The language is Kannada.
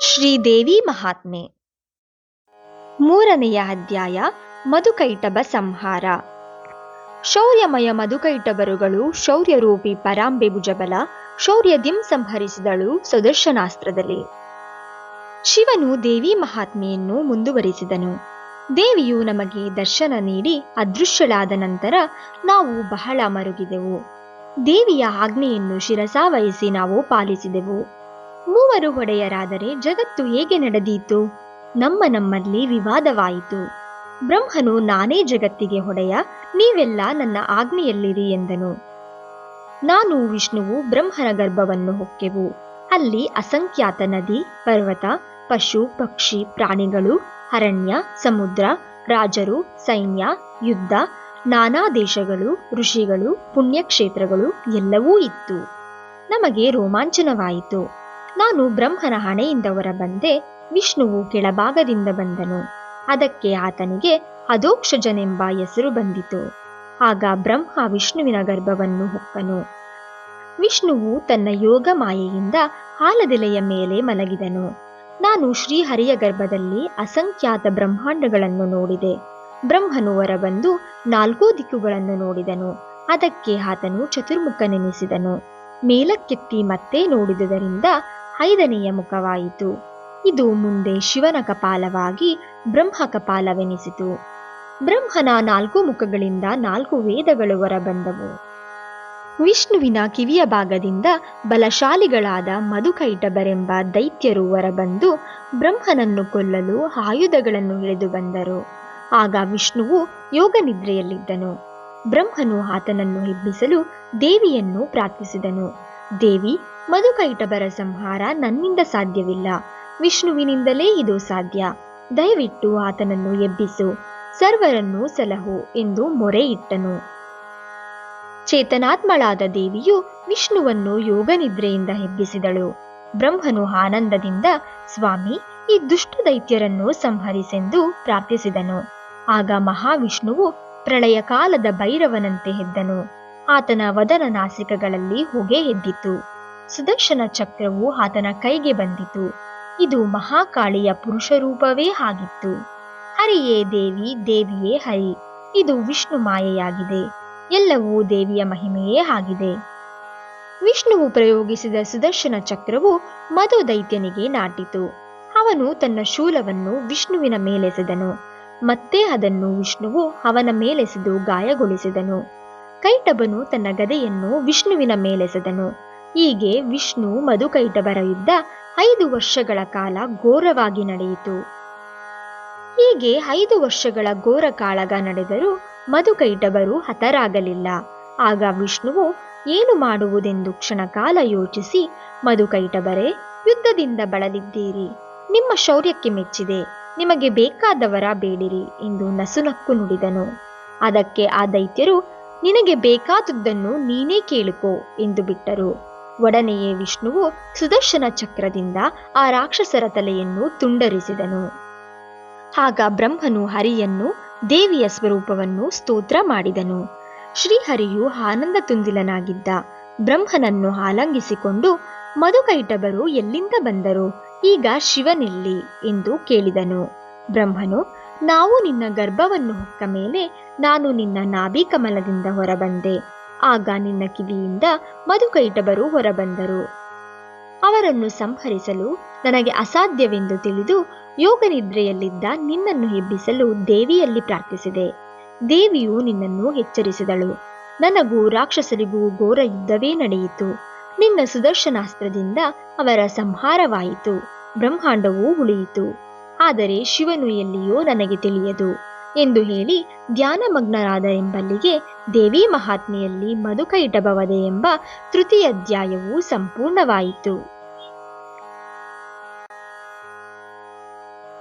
ಶ್ರೀದೇವಿ ಮಹಾತ್ಮೆ. ಮೂರನೆಯ ಅಧ್ಯಾಯ ಮಧುಕೈಟಬ ಸಂಹಾರ. ಶೌರ್ಯಮಯ ಮಧುಕೈಟಬರುಗಳು ಶೌರ್ಯರೂಪಿ ಪರಾಂಬೆ ಭುಜಬಲ ಶೌರ್ಯದಿಂ ಸಂಹರಿಸಿದಳು ಸುದರ್ಶನಾಸ್ತ್ರದಲ್ಲಿ. ಶಿವನು ದೇವಿ ಮಹಾತ್ಮೆಯನ್ನು ಮುಂದುವರಿಸಿದನು. ದೇವಿಯು ನಮಗೆ ದರ್ಶನ ನೀಡಿ ಅದೃಶ್ಯಳಾದ ನಂತರ ನಾವು ಬಹಳ ಮರುಗಿದೆವು. ದೇವಿಯ ಆಜ್ಞೆಯನ್ನು ಶಿರಸಾವಹಿಸಿ ನಾವು ಪಾಲಿಸಿದೆವು. ಮೂವರು ಒಡೆಯರಾದರೆ ಜಗತ್ತು ಹೇಗೆ ನಡೆದೀತು? ನಮ್ಮ ನಮ್ಮಲ್ಲಿ ವಿವಾದವಾಯಿತು. ಬ್ರಹ್ಮನು ನಾನೇ ಜಗತ್ತಿಗೆ ಹೊಡೆಯ ನೀವೆಲ್ಲ ನನ್ನ ಆಜ್ಞೆಯಲ್ಲಿರಿ ಎಂದನು. ನಾನು ವಿಷ್ಣುವು ಬ್ರಹ್ಮನ ಗರ್ಭವನ್ನು ಹೊಕ್ಕೆವು. ಅಲ್ಲಿ ಅಸಂಖ್ಯಾತ ನದಿ, ಪರ್ವತ, ಪಶು, ಪಕ್ಷಿ, ಪ್ರಾಣಿಗಳು, ಅರಣ್ಯ, ಸಮುದ್ರ, ರಾಜರು, ಸೈನ್ಯ, ಯುದ್ಧ, ನಾನಾ ದೇಶಗಳು, ಋಷಿಗಳು, ಪುಣ್ಯಕ್ಷೇತ್ರಗಳು ಎಲ್ಲವೂ ಇತ್ತು. ನಮಗೆ ರೋಮಾಂಚನವಾಯಿತು. ನಾನು ಬ್ರಹ್ಮನ ಹಣೆಯಿಂದ ಹೊರಬಂದೆ ವಿಷ್ಣುವು ಕೆಳಭಾಗದಿಂದ ಬಂದನು. ಅದಕ್ಕೆ ಆತನಿಗೆ ಅಧೋಕ್ಷಜನೆಂಬ ಹೆಸರು ಬಂದಿತು. ಆಗ ಬ್ರಹ್ಮ ವಿಷ್ಣುವಿನ ಗರ್ಭವನ್ನು ಹೊಕ್ಕನು. ವಿಷ್ಣುವು ತನ್ನ ಯೋಗ ಮಾಯೆಯಿಂದ ಹಾಲದೆಲೆಯ ಮೇಲೆ ಮಲಗಿದನು. ನಾನು ಶ್ರೀಹರಿಯ ಗರ್ಭದಲ್ಲಿ ಅಸಂಖ್ಯಾತ ಬ್ರಹ್ಮಾಂಡಗಳನ್ನು ನೋಡಿದೆ. ಬ್ರಹ್ಮನು ಹೊರಬಂದು ನಾಲ್ಕೂ ದಿಕ್ಕುಗಳನ್ನು ನೋಡಿದನು. ಅದಕ್ಕೆ ಆತನು ಚತುರ್ಮುಖನೆನಿಸಿದನು. ಮೇಲಕ್ಕೆತ್ತಿ ಮತ್ತೆ ನೋಡಿದುದರಿಂದ ಐದನೆಯ ಮುಖವಾಯಿತು. ಇದು ಮುಂದೆ ಶಿವನ ಕಪಾಲವಾಗಿ ಬ್ರಹ್ಮ ಕಪಾಲವೆನಿಸಿತು. ಬ್ರಹ್ಮನ ನಾಲ್ಕು ಮುಖಗಳಿಂದ ನಾಲ್ಕು ವೇದಗಳು ಹೊರಬಂದವು. ವಿಷ್ಣುವಿನ ಕಿವಿಯ ಭಾಗದಿಂದ ಬಲಶಾಲಿಗಳಾದ ಮಧುಕೈಟಬರೆಂಬ ದೈತ್ಯರು ಹೊರಬಂದು ಬ್ರಹ್ಮನನ್ನು ಕೊಲ್ಲಲು ಆಯುಧಗಳನ್ನು ಹಿಡಿದು ಬಂದರು. ಆಗ ವಿಷ್ಣುವು ಯೋಗ ನಿದ್ರೆಯಲ್ಲಿದ್ದನು. ಬ್ರಹ್ಮನು ಆತನನ್ನು ಎಬ್ಬಿಸಲು ದೇವಿಯನ್ನು ಪ್ರಾರ್ಥಿಸಿದನು. ದೇವಿ ಮಧುಕೈಟಭರ ಸಂಹಾರ ನನ್ನಿಂದ ಸಾಧ್ಯವಿಲ್ಲ. ವಿಷ್ಣುವಿನಿಂದಲೇ ಇದು ಸಾಧ್ಯ. ದಯವಿಟ್ಟು ಆತನನ್ನು ಎಬ್ಬಿಸು. ಸರ್ವರನ್ನು ಸಲಹು ಎಂದು ಮೊರೆಯಿಟ್ಟನು. ಚೇತನಾತ್ಮಳಾದ ದೇವಿಯು ವಿಷ್ಣುವನ್ನು ಯೋಗನಿದ್ರೆಯಿಂದ ಎಬ್ಬಿಸಿದಳು. ಬ್ರಹ್ಮನು ಆನಂದದಿಂದ, ಸ್ವಾಮಿ, ಈ ದುಷ್ಟ ದೈತ್ಯರನ್ನು ಸಂಹರಿಸೆಂದು ಪ್ರಾರ್ಥಿಸಿದನು. ಆಗ ಮಹಾವಿಷ್ಣುವು ಪ್ರಳಯ ಕಾಲದ ಭೈರವನಂತೆ ಎದ್ದನು. ಆತನ ವದನ ನಾಸಿಕಗಳಲ್ಲಿ ಹೊಗೆ ಎದ್ದಿತು. ಸುದರ್ಶನ ಚಕ್ರವು ಆತನ ಕೈಗೆ ಬಂದಿತು. ಇದು ಮಹಾಕಾಳಿಯ ಪುರುಷ ರೂಪವೇ ಆಗಿತ್ತು. ಹರಿಯೇ ದೇವಿ, ದೇವಿಯೇ ಹರಿ. ಇದು ವಿಷ್ಣು ಮಾಯೆಯಾಗಿದೆ. ಎಲ್ಲವೂ ದೇವಿಯ ಮಹಿಮೆಯೇ ಆಗಿದೆ. ವಿಷ್ಣುವು ಪ್ರಯೋಗಿಸಿದ ಸುದರ್ಶನ ಚಕ್ರವು ಮಧು ದೈತ್ಯನಿಗೆ ನಾಟಿತು. ಅವನು ತನ್ನ ಶೂಲವನ್ನು ವಿಷ್ಣುವಿನ ಮೇಲೆಸೆದನು ಮತ್ತೆ ಅದನ್ನು ವಿಷ್ಣುವು ಅವನ ಮೇಲೆಸೆದು ಗಾಯಗೊಳಿಸಿದನು. ಕೈಟಬನು ತನ್ನ ಗದೆಯನ್ನು ವಿಷ್ಣುವಿನ ಮೇಲೆಸೆದನು ಹೀಗೆ ವಿಷ್ಣು ಮಧುಕೈಟಬರ ಯುದ್ಧ ಐದು ವರ್ಷಗಳ ಕಾಲ ಘೋರವಾಗಿ ನಡೆಯಿತು. ಹೀಗೆ ಐದು ವರ್ಷಗಳ ಘೋರ ಕಾಳಗ ನಡೆದರೂ ಮಧುಕೈಟಬರು ಹತರಾಗಲಿಲ್ಲ. ಆಗ ವಿಷ್ಣುವು ಏನು ಮಾಡುವುದೆಂದು ಕ್ಷಣಕಾಲ ಯೋಚಿಸಿ ಮಧುಕೈಟಬರೇ ಯುದ್ಧದಿಂದ ಬಳಲಿದ್ದೀರಿ. ನಿಮ್ಮ ಶೌರ್ಯಕ್ಕೆ ಮೆಚ್ಚಿದೆ. ನಿಮಗೆ ಬೇಕಾದವರ ಬೇಡಿರಿ ಎಂದು ನಸುನಕ್ಕು ನುಡಿದನು. ಅದಕ್ಕೆ ಆ ದೈತ್ಯರು, ನಿನಗೆ ಬೇಕಾದುದನ್ನು ನೀನೇ ಕೇಳಿಕೋ ಎಂದು ಬಿಟ್ಟರು. ಒಡನೆಯೇ ವಿಷ್ಣುವು ಸುದರ್ಶನ ಚಕ್ರದಿಂದ ಆ ರಾಕ್ಷಸರ ತಲೆಯನ್ನು ತುಂಡರಿಸಿದನು. ಆಗ ಬ್ರಹ್ಮನು ಹರಿಯನ್ನು, ದೇವಿಯ ಸ್ವರೂಪವನ್ನು ಸ್ತೋತ್ರ ಮಾಡಿದನು. ಶ್ರೀಹರಿಯು ಆನಂದ ತುಂದಿಲನಾಗಿದ್ದ. ಬ್ರಹ್ಮನನ್ನು ಆಲಂಗಿಸಿಕೊಂಡು ಮಧುಕೈಟಬರು ಎಲ್ಲಿಂದ ಬಂದರು? ಈಗ ಶಿವನಿಲ್ಲಿ ಎಂದು ಕೇಳಿದನು. ಬ್ರಹ್ಮನು, ನಾವು ನಿನ್ನ ಗರ್ಭವನ್ನು ಹೊಕ್ಕ ಮೇಲೆ ನಾನು ನಿನ್ನ ನಾಭಿ ಕಮಲದಿಂದ ಹೊರಬಂದೆ. ಆಗ ನಿನ್ನ ಕಿವಿಯಿಂದ ಮಧುಕೈಟಬರು ಹೊರಬಂದರು. ಅವರನ್ನು ಸಂಹರಿಸಲು ನನಗೆ ಅಸಾಧ್ಯವೆಂದು ತಿಳಿದು ಯೋಗ ನಿದ್ರೆಯಲ್ಲಿದ್ದ ನಿನ್ನನ್ನು ಎಬ್ಬಿಸಲು ದೇವಿಯಲ್ಲಿ ಪ್ರಾರ್ಥಿಸಿದೆ. ದೇವಿಯು ನಿನ್ನನ್ನು ಎಚ್ಚರಿಸಿದಳು. ನನಗೂ ರಾಕ್ಷಸರಿಗೂ ಘೋರ ಯುದ್ಧವೇ ನಡೆಯಿತು. ನಿನ್ನ ಸುದರ್ಶನಾಸ್ತ್ರದಿಂದ ಅವರ ಸಂಹಾರವಾಯಿತು. ಬ್ರಹ್ಮಾಂಡವೂ ಉಳಿಯಿತು. ಆದರೆ ಶಿವನು ಎಲ್ಲಿಯೋ ನನಗೆ ತಿಳಿಯದು. ಎಂದು ಹೇಳಿ ಧ್ಯಾನಮಗ್ನರಾದ ಎಂಬಲ್ಲಿಗೆ ದೇವಿ ಮಹಾತ್ಮೆಯಲ್ಲಿ ಮಧುಕೈಟಭವದೆ ಎಂಬ ತೃತೀಯ ಅಧ್ಯಾಯವು ಸಂಪೂರ್ಣವಾಯಿತು.